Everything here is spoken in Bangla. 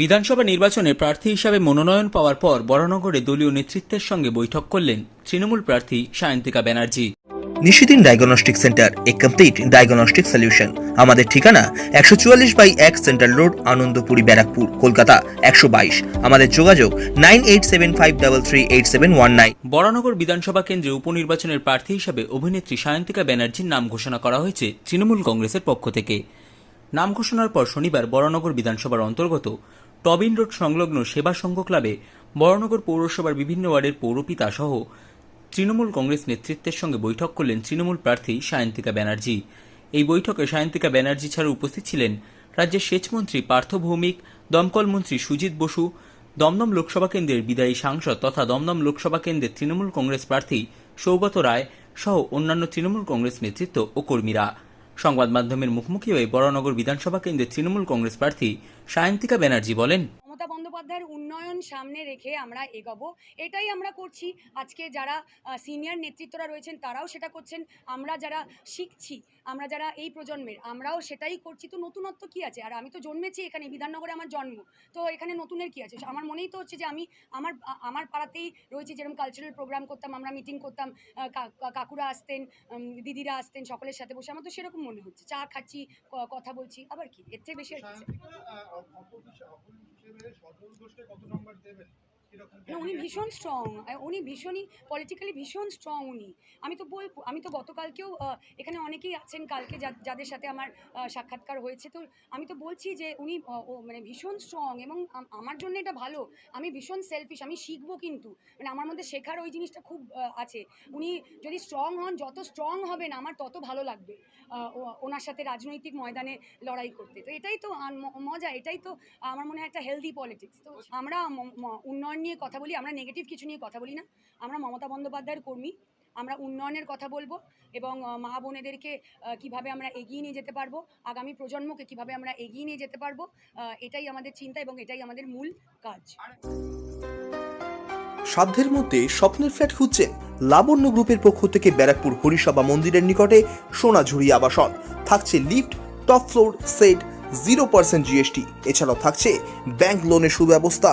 বিধানসভা নির্বাচনে প্রার্থী হিসাবে মনোনয়ন পাওয়ার পর বরানগরে দলীয় নেতৃত্বের সঙ্গে বৈঠক করলেন তৃণমূল প্রার্থী সায়ন্তিকা ব্যানার্জি। নিশিদিন ডায়াগনস্টিক সেন্টার এ কমপ্লিট ডায়াগনস্টিক সলিউশন আমাদের ঠিকানা একশো চুয়াল্লিশ বাই এক সেন্ট্রাল রোড, আনন্দপুরি, ব্যারাকপুর, কলকাতা একশো বাইশ। আমাদের যোগাযোগ nine eight seven five double three eight seven one nine. Baranagar বিধানসভা কেন্দ্রে উপনির্বাচনের প্রার্থী হিসাবে অভিনেত্রী সায়ন্তিকা ব্যানার্জির নাম ঘোষণা করা হয়েছে তৃণমূল কংগ্রেসের পক্ষ থেকে। নাম ঘোষণার পর শনিবার বরানগর বিধানসভার অন্তর্গত টবিন রোড সংলগ্ন সেবা সংঘ ক্লাবে বরানগর পৌরসভার বিভিন্ন ওয়ার্ডের পৌরপিতা সহ তৃণমূল কংগ্রেস নেতৃত্বের সঙ্গে বৈঠক করলেন তৃণমূল প্রার্থী সায়ন্তিকা ব্যানার্জি। এই বৈঠকে সায়ন্তিকা ব্যানার্জি ছাড়া উপস্থিত ছিলেন রাজ্যের সেচমন্ত্রী, পার্থ ভৌমিক, দমকল মন্ত্রী সুজিত বসু, দমদম লোকসভা কেন্দ্রের বিদায়ী সাংসদ তথা দমদম লোকসভা কেন্দ্রের তৃণমূল কংগ্রেস প্রার্থী সৌগত রায় সহ অন্যান্য তৃণমূল কংগ্রেস নেতৃত্ব ও কর্মীরা। সংবাদ মাধ্যমের মুখোমুখি হয়ে বরানগর বিধানসভা কেন্দ্রের তৃণমূল কংগ্রেস প্রার্থী সায়ন্তিকা ব্যানার্জি বলেন উন্নয়ন সামনে রেখে আমরা এগোবো। এটাই আমরা করছি। আজকে যারা সিনিয়র নেতৃত্বরা রয়েছেন, তারাও সেটা করছেন। আমরা যারা শিখছি, আমরা যারা এই প্রজন্মের, আমরাও সেটাই করছি। তো নতুনত্ব কি আছে? আর আমি তো জন্মেছি এখানে, বিধাননগরে আমার জন্ম। তো এখানে নতুনের কি আছে? আমার মনেই তো হচ্ছে যে আমি, আমার আমার পাড়াতেই রয়েছে যেরকম কালচারাল প্রোগ্রাম করতাম, আমরা মিটিং করতাম কাকুরা আসতেন দিদিরা আসতেন, সকলের সাথে বসে। আমার তো সেরকম মনে হচ্ছে। চা খাচ্ছি কথা বলছি। আবার কি? এর থেকে বেশি আর কত নম্বর না উনি ভীষণ স্ট্রং উনি ভীষণই পলিটিক্যালি ভীষণ স্ট্রং উনি। আমি তো বলব আমি তো গতকালকেও এখানে অনেকেই আছেন কালকে যা- যাদের সাথে আমার সাক্ষাৎকার হয়েছে। তো আমি তো বলছি যে উনি ও মানে ভীষণ স্ট্রং এবং আমার জন্য এটা ভালো। আমি ভীষণ সেলফিশ আমি শিখব কিন্তু। মানে আমার মধ্যে শেখার ওই জিনিসটা খুব আছে। উনি যদি স্ট্রং হন যত স্ট্রং হবেন আমার তত ভালো লাগবে ওনার সাথে রাজনৈতিক ময়দানে লড়াই করতে। তো এটাই তো মজা এটাই তো আমার মনে হয় একটা হেলদি পলিটিক্স তো আমরা ম- ম- উন্নয়ন নিয়ে কথা বলি, আমরা নেগেটিভ কিছু নিয়ে কথা বলি না। আমরা মমতা বন্দ্যোপাধ্যায়ের কর্মী, আমরা উন্নয়নের কথা বলব এবং মা বোনেদেরকে কীভাবে আমরা এগিয়ে নিয়ে যেতে পারব, আগামী প্রজন্মকে কীভাবে আমরা এগিয়ে নিয়ে যেতে পারব এটাই আমাদের চিন্তা এবং এটাই আমাদের মূল কাজ। সাধ্যের মধ্যে স্বপ্নের ফ্ল্যাট খুঁজছেন লাবণ্য গ্রুপের পক্ষ থেকে ব্যারাকপুর হরিসভা মন্দিরের নিকটে সোনাঝুরি আবাসন। থাকছে lift, top floor, set zero percent GST এছাড়াও থাকছে ব্যাংক লোনের সুব্যবস্থা।